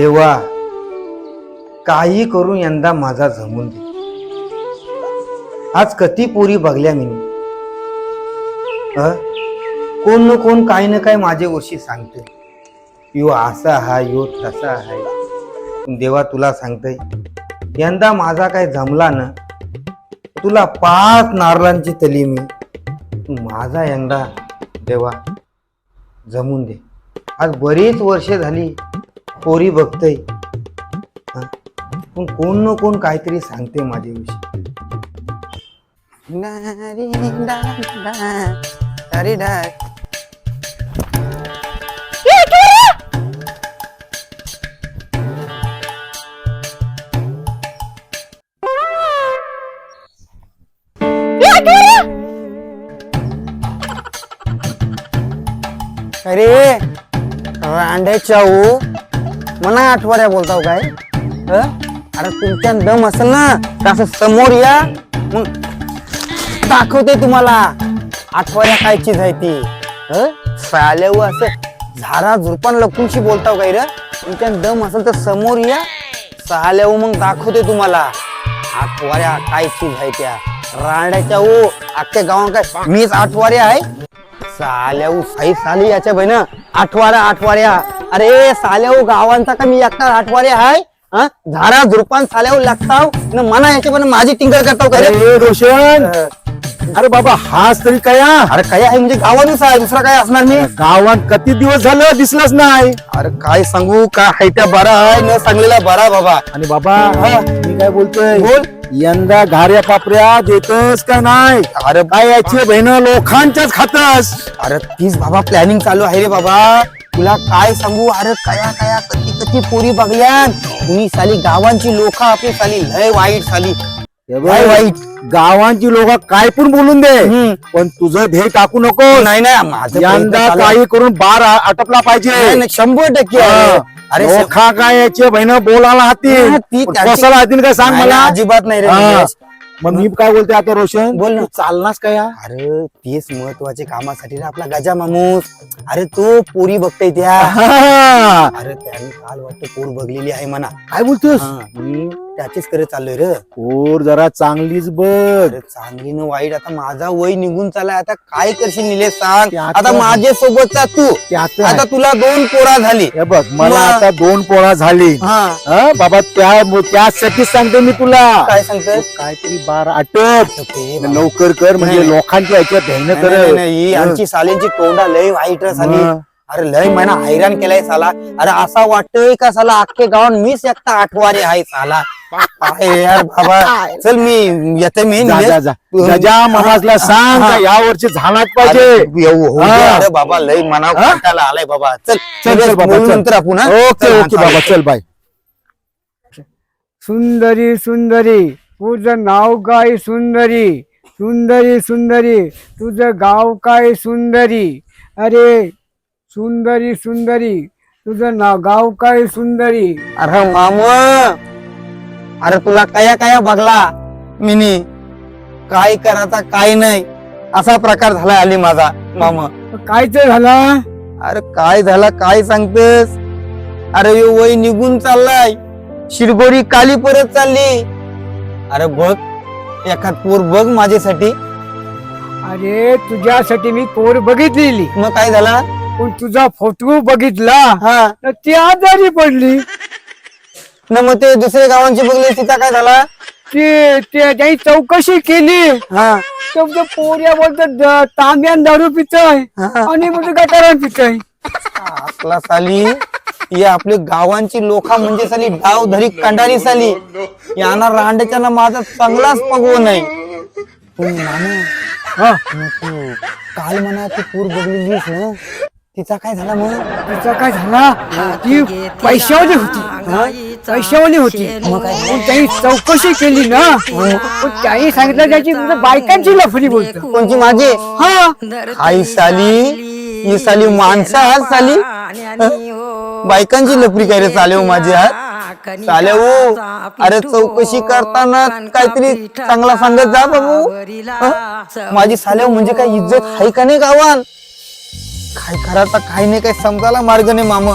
देवा काही करून यंदा माझा जमून दे. आज कती पोरी बघल्या मी कोण न कोण काही ना काय माझे वर्षी सांगते यो असा हाय यो तसा हाय. देवा तुला सांगते यंदा माझा काय जमला ना तुला पाच नारळांची तली मी तू माझा यंदा देवा जमून दे. आज बरीच वर्षे झाली पोरी बघतय? पण कोण न कोण काहीतरी सांगते माझ्याविषयी. अरे रांड्याच्या ऊ मना आठवड्या बोलताव काय? अरे तुमच्या दम असेल ना तर असं समोर या. मग दाखवते तुम्हाला. आठवड्या काय चीज आहे ती. अ? असं झारा झुरपान लपूनशी बोलताव काय र? तुमच्या दम असेल तर समोर या. साल्याव मग दाखवते तुम्हाला. आठवड्या काय चीज आहे त्या. रांड्याच्या ओ अख्ख्या गावात काय मीच आठवड्या आहे. साल्याऊ साई साली याच्या बहिण. आठवारा आठवाऱ्या अरे साल्याऊ गावांचा का मी एकटा आठवाऱ्या हाय? हा? झाडा झुरपान साल्याऊ लागताव? न मना याच्या बहिण माझी टिंगर करताव का रे? अरे रोशन! अरे बाबा हाच तरी काय? हा? अरे काय आहे म्हणजे गावातच आहे दुसरा काय असणार मी? गावात किती दिवस झालं दिसलाच नाही. अरे काय सांगू? काय आहे त्या बरा आहे न सांगलेला बरा बाबा. आणि बाबा मी काय बोलतोय? बोल. यंदा घाऱ्या पापऱ्या देतस का नाही? अरे काय याची बहिण लोकांच्याच खातस? अरे तीच बाबा प्लॅनिंग चालू आहे रे बाबा. तुला काय सांगू अरे कया कया कती कती पोरी बघल्यान तुम्ही साली गावांची लोक आपली साली लय वाईट साली लय वाईट गावांची लोक काय पण बोलून दे. पण तुझं ध्येय टाकू नको नाही नाही माझं यंदा. काही करून बार आ- आटपला नाही, पाहिजे नाही, शंभर टक्के. अरे श- लोखा काय याची बहिण बोलायला हा, हाती ती त्याची- काय सांग नाही, मला नाही, अजिबात नाही रे हा. निलेश. मग मी काय बोलते आता रोशन बोल ना. चालनास काय? अरे तेच महत्त्वाचे कामासाठी रे आपला गजा मामूस अरे तो पोरी बघताय त्या. अरे त्याने काल वाटतं पोर बघलेली आहे म्हणा काय बोलतोस हा, मी त्याचीच करत चाललोय रे. पोर जरा चांगलीच बघ. अरे चांगली न वाईट आता माझा वय निघून चालाय आता काय करशील निलेश सांग. आता- माझ्या सोबतचा तू. त्यात आता तुला दोन पोरा झाली. हे बघ मला आता दोन पोळा झाली. हा. हा, बाबा त्या त्यासाठी सांगते मी तुला. काय सांगतोय? काहीतरी बार आटप. लवकर कर म्हणजे नाही. लोकांच्या ह्याच्यात ध्यान नाही, कर. नाही, ही आमची सालींची तोंडा लय वाईट रे साली. मग? अरे लय महिना हैराण केलाय साला. अरे असा वाटतोय का साला अख्खे गावात मीच एकटा आठवारे आहे साला. काय यार बाबा चल मी येते मी जा जा जा जा, जा महाराजला सांग का या वर्षी झालाच पाहिजे अरे, येऊ, होऊ दे. हा. अरे बाबा लय हा? कंटाळा आलाय बाबा चल चल चल बाबा बोलू चल. नंतर आपण हा? ओके चल, ओके हा, बाबा. चल बाय सुंदरी सुंदरी तुझं नाव काय सुंदरी सुंदरी सुंदरी तुझं गाव काय सुंदरी अरे सुंदरी सुंदरी तुझं नाव गाव काय सुंदरी अरे माम अरे तुला कया कया बघला? मिनी काय करायचा काय नाही. असा प्रकार झाला आली माझा. मामा. काय ते झाला? अरे काय झाला काय सांगतेस? अरे ह्यो वय निघून चाललाय. शिरगोरी काली परत चालली. अरे बघ एखाद पोर बघ माझ्यासाठी. अरे तुझ्यासाठी मी पोर बघितलेली. मग काय झाला? पण तुझा फोटो बघितला. हा. तर ती आजारी पडली. न मग ते दुसऱ्या गावांची बघले तिचा काय झाला? ते चौकशी केली. हा. तुमच्या पोऱ्या बोलतात तांब्यान दारू पितय हा. आणि म्हणजे गटारान पितय. आपला साली. ही आपली गावांची लोका म्हणजे साली डाव धरी कंडारी साली. यांना रांड्याच्या ना माझा चांगलाच पगव नाही. पण हा. काल म्हणा ती पूर बघलेलीस ना तिचा काय झाला मग? तिचा काय झाला? ती पैशावाली होती. पैशावाली होती. मग काय? पण त्यांनी चौकशी केली ना? पण त्यांनी सांगितलं त्याची बायकांची लफडी बोलत. कोणची माझी? हा. आई साली ही साली माणसं आहात साली. बायकांची लपरी काय रे चालेव माझी हात चालेव अरे चौकशी करताना काहीतरी चांगला सांगत जा बाबू. हं? माझी सालेव म्हणजे काय इज्जत आहे का नाही गावात? काय करायचा काही नाही काय समजायला मार्ग नाही मामा.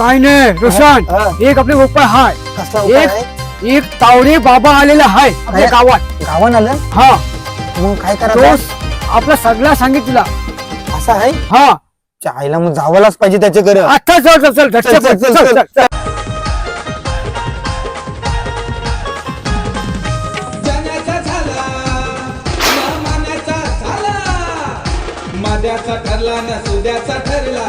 काय नाही रोशन. एक आपले उपाय हाय. कसला उपाय आहे? एक एक तावडे बाबा आलेला हाय आपल्या काय? गावात. गावान आलं? हा. मग काय तो करायचं आपला सगळा सांगितला असं आहे? हा. चायला मग जावंलाच पाहिजे त्याच्याकडे. आता चल चल चल चल, चल, चल, चल चल. जाण्याचा झाला न मानाचा झाला. माद्याचा ठरला न सुद्याचा ठरला.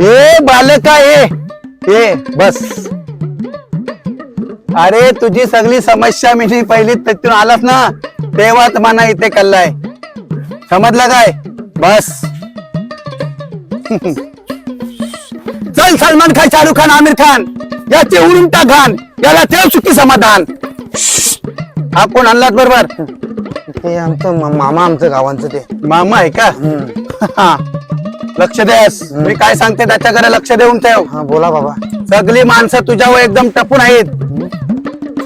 ए बालका ए ए बस. अरे तुझी सगळी समस्या मी पहिली तिथून आलास ना तेव्हाच मना इथे कल्लाय समजलं काय? बस. चल सलमान खान शाहरुख खान आमिर खान याचे टाक घाण याला तेव सुखी समाधान. हा कोण आणलात बरोबर? ते आमचं मामा आमचं गावांचं ते. मामा आहे का? हा. लक्ष द्यास मी काय सांगते त्याच्याकडे लक्ष देऊन ठेव. हा बोला बाबा. सगळी माणसं तुझ्यावर एकदम टपून आहेत.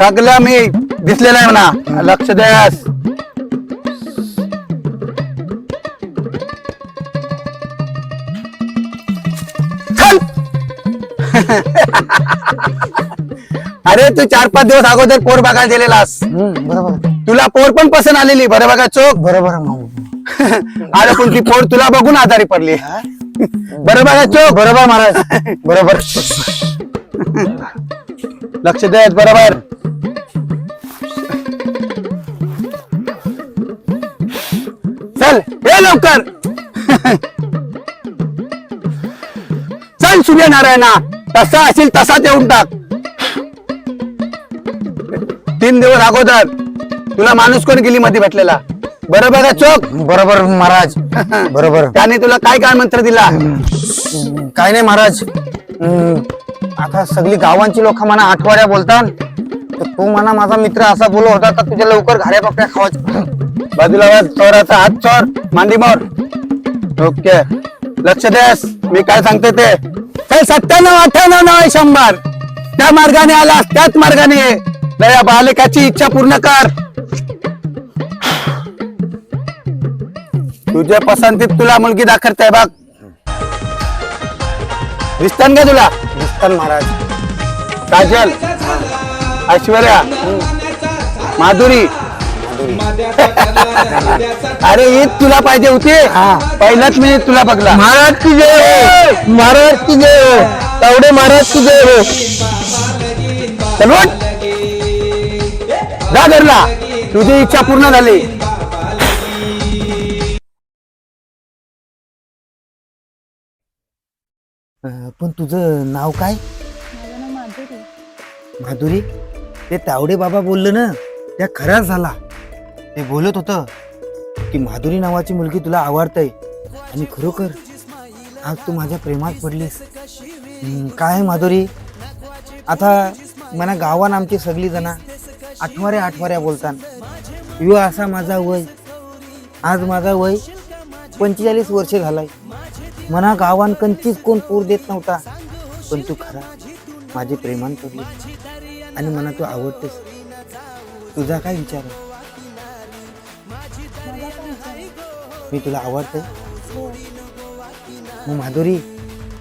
सगळं मी दिसलेलं आहे म्हणा. लक्ष द्यास चल. अरे तू चार पाच दिवस अगोदर पोर बघायला गेलेलास. हम्म, बरोबर. तुला पोर पण पसंत आलेली. बरं बघा चोख. बरोबर आहे मामा अरे पण ती पोर तुला बघून आजारी पडली. बरोबर बघा चोख बरोबर महाराज. बरोबर. लक्ष द्यायच बरोबर. चल हे लवकर. चल सूर्य नारायणा तसा असेल तसाच येऊन टाक. तीन दिवस अगोदर तुला माणूस कोण गेली मध्ये भेटलेला? बरं बघा चोख. बरोबर महाराज. बरोबर. त्याने तुला काय काय मंत्र दिला? काय नाही महाराज. हम्म, आता सगळी गावांची लोक म्हणा आठवड्या बोलतात. तर तू म्हणा माझा मित्र असा बोलत होता का तुझ्या लवकर घाऱ्या पकड्या खावायच्या बाजूला वळ, चोराचा हात चोर मांडी मोर. ओके. लक्ष द्यास मी काय सांगते ते. चल सत्त्याण्णव अठ्ठ्याण्णव नव्हे शंभर. त्या मार्गाने आलास त्याच मार्गाने. ये. बालकाची इच्छा पूर्ण कर. तुझ्या पसंतीत तुला मुलगी दाखवते बघ. दिसतात का तुला? दिसतात महाराज. काजल ऐश्वर्या माधुरी. अरे हीच तुला पाहिजे होती. पहिलाच मी तुला बघला. महाराज की जय हो. महाराज की जय हो. तावडे महाराज की जय हो. चल. जा घरला. तुझी इच्छा पूर्ण झाली. अं, पण तुझं नाव काय? माझं नाव माधुरी. माधुरी? ते तावडे बाबा बोललं ना त्या खराच झाला. ते बोलत होतं की माधुरी नावाची मुलगी तुला आवडतय आणि खरोखर आज तू माझ्या प्रेमात पडलीस. हम्म, काय माधुरी? आता मना गावान आमची सगळी जण आठवाऱ्या आठवाऱ्या बोलतात. यो असा माझा वय आज माझा वय पंचेचाळीस वर्ष झालाय. मना गावान कंचीच कोण पूर देत नव्हता. पण तू खरा. माझी प्रेमान पडली. आणि मला तू आवडतेस. तुझा काय विचार आहे? मी तुला आवडते. मग माधुरी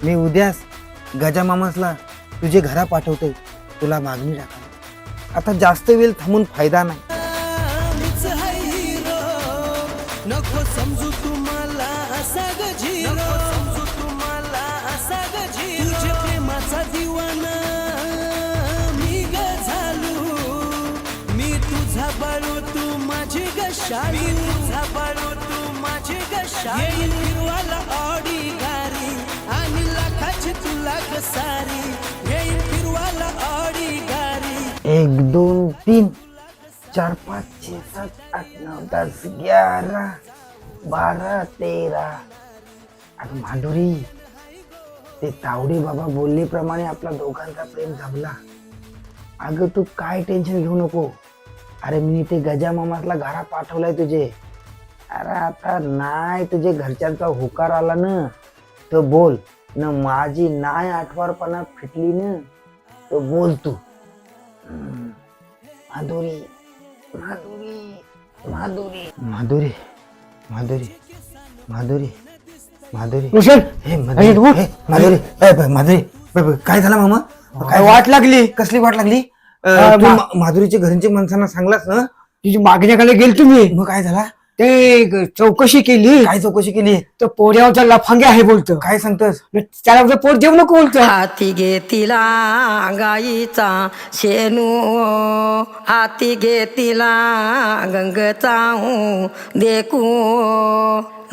मी उद्याच गजामामासला तुझे घरा पाठवते. तुला मागणी टाका आता जास्त वेळ थांबून फायदा नाही. येईल फिरवाला ऑडी गारी आणि लाखाची तुला येईल फिरवाला ऑडी गारी. एक दोन तीन चार पाच छे सात आठ नऊ दस ग्यारह बारा तेरा. अरे माधुरी ते तावडे बाबा बोलल्याप्रमाणे आपला दोघांचा प्रेम जमला. अगं तू काय टेन्शन घेऊ नको. अरे मी ते गजा मामासला घरा पाठवलाय तुझे. अरे आता नाही तुझे घरच्यांचा होकार आला ना तर बोल. न माझी नाय आठवारपणा फिटली ना तर बोल तू. माधुरी माधुरी माधुरी. माधुरी माधुरी माधुरी माधुरी. कुशल हे माधुरी? हे, माधुरी ए, ब- माधुरी ब- ब- काय झालं मामा? काय वाट लागली. कसली वाट लागली? अ, अ, तू मा- मा- माधुरीच्या घरच्या माणसांना सांगलास ना तुझी मागण्याकडे गेल तुम्ही. मग काय झाला? ते ग- चौकशी केली. काय चौकशी केली? तर पोऱ्यावरचा लफांगे आहे बोलतो. काय सांगतस? त्याला पोर देऊ नको बोलतो. हाती घेतीला गाईचा शेणू. हाती घेतीला गंगचा देखू.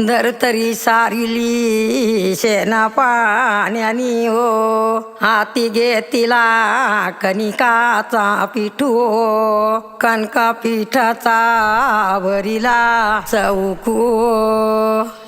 धरतरी सारिली शेना पाण्यानी हो. हाती घेतीला कणिकाचा पिठू हो. कणका पिठाचा भरिला चौकू हो.